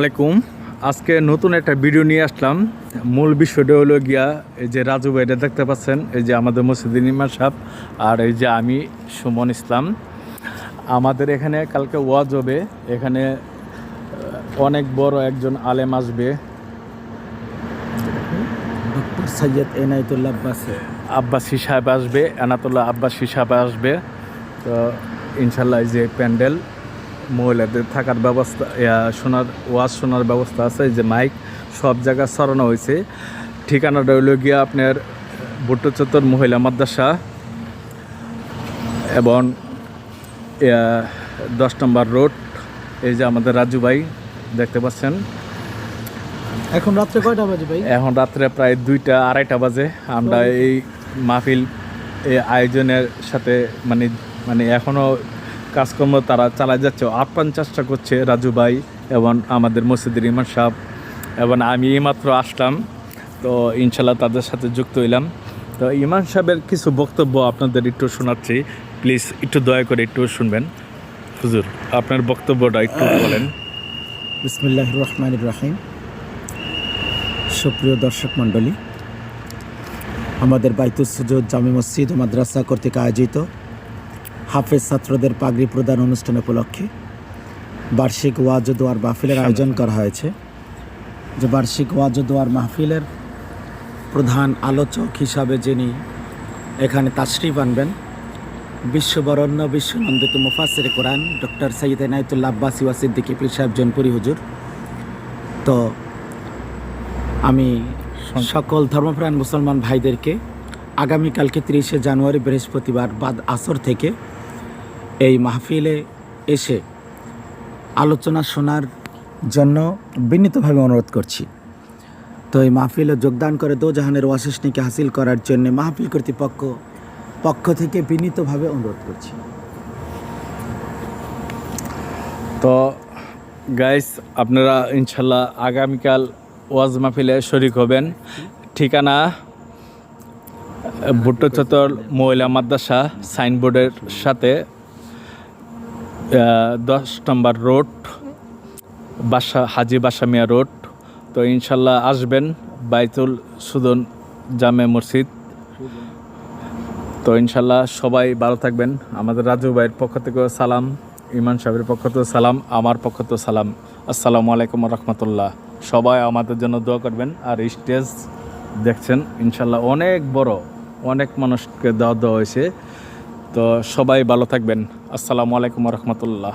আলাইকুম। আজকে নতুন একটা ভিডিও নিয়ে আসলাম। মূল বিষয়টা হলো গিয়া এই যে রাজু ভাইটা দেখতে পাচ্ছেন এই যে আমাদের মসজিদুল ইমাম সাহেব আর এই যে আমি সুমন ইসলাম। আমাদের এখানে কালকে ওয়াজ হবে। এখানে অনেক বড় একজন আলেম আসবে। সৈয়দ এনায়তুল্লাহ আব্বাসি। আব্বাসী সাহেব আসবে এনাতুল্লাহ আব্বাসী সাহেব আসবে। তো ইনশাল্লাহ এই যে প্যান্ডেল মহিলাদের থাকার ব্যবস্থা শোনার ওয়াজ শোনার ব্যবস্থা আছে এই যে মাইক সব জায়গায় সরানো হয়েছে। ঠিকানাটা হইল গিয়া আপনার ভুট্টো চত্বর মহিলা মাদ্রাসা এবং দশ নম্বর রোড এই যে আমাদের রাজু ভাই দেখতে পাচ্ছেন? এখন রাত্রে কয়টা বাজে ভাই? এখন রাত্রে প্রায় দুইটা আড়াইটা বাজে। আমরা এই মাহফিল এই আয়োজনের সাথে মানে মানে এখনও কাজকর্ম তারা চালা যাচ্ছে। আপ্রাণ চেষ্টা করছে রাজু ভাই এবং আমাদের মসজিদের ইমান সাহেব। এবং আমি এইমাত্র আসলাম, তো ইনশাল্লাহ তাদের সাথে যুক্ত হইলাম। তো ইমান সাহেবের কিছু বক্তব্য আপনাদের একটু শোনাচ্ছি। প্লিজ একটু দয়া করে একটু শুনবেন। হুজুর, আপনার বক্তব্যটা একটু বলেন। বিসমিল্লাহ রহমান রাহিম। সুপ্রিয় দর্শক মণ্ডলী, আমাদের বাইতুল সুজুদ জামি মসজিদ ও মাদ্রাসা কর্তৃক আয়োজিত হাফেজ ছাত্রদের পাগড়ি প্রদান অনুষ্ঠান উপলক্ষে বার্ষিক ওয়াজ ও দোয়ার মাহফিলের আয়োজন করা হয়েছে। যে বার্ষিক ওয়াজ দোয়ার মাহফিলের প্রধান আলোচক হিসাবে যিনি এখানে তাশরিফ আনবেন বিশ্ববরণ্য বিশ্বনন্দিত মুফাসির কোরআন ডক্টর সৈয়দ এনায়তুল্লাহ আব্বাসি ওয়া সিদ্দিকী পীর সাহেব জনপুরি হুজুর। তো আমি সকল ধর্মপ্রাণ মুসলমান ভাইদেরকে আগামীকালকে তিরিশে জানুয়ারি বৃহস্পতিবার বাদ আসর থেকে এই মাহফিলে এসে আলোচনা শোনার জন্য বিনীতভাবে অনুরোধ করছি। তো এই মাহফিলে যোগদান করে দো জাহানের ওয়াসিসনিকে হাসিল করার জন্য মাহফিল কর্তৃপক্ষ পক্ষ থেকে বিনীতভাবে অনুরোধ করছি। তো গাইস আপনারা ইনশাল্লাহ আগামীকাল ওয়াজ মাহফিলে শরিক হবেন। ঠিকানা ভুট্টো চত্বর, মহিলা মাদ্রাসা, সাইনবোর্ডের সাথে দশ নম্বর রোড, বাসা, হাজি বাসামিয়া রোড। তো ইনশাল্লাহ আসবেন বাইতুল সুদন জামে মসজিদ। তো ইনশাল্লাহ সবাই ভালো থাকবেন। আমাদের রাজু ভাইয়ের পক্ষ থেকেও সালাম ইমান সাহেবের পক্ষ থেকেও সালাম, আমার পক্ষ থেকেও সালাম। আসসালামু আলাইকুম রহমতুল্লাহ। সবাই আমাদের জন্য দোয়া করবেন। আর স্টেজ দেখছেন, ইনশাল্লাহ অনেক বড়। অনেক মানুষকে দেওয়া দেওয়া হয়েছে। তো সবাই ভালো থাকবেন। আসসালামু আলাইকুম রহমতুল্লাহ।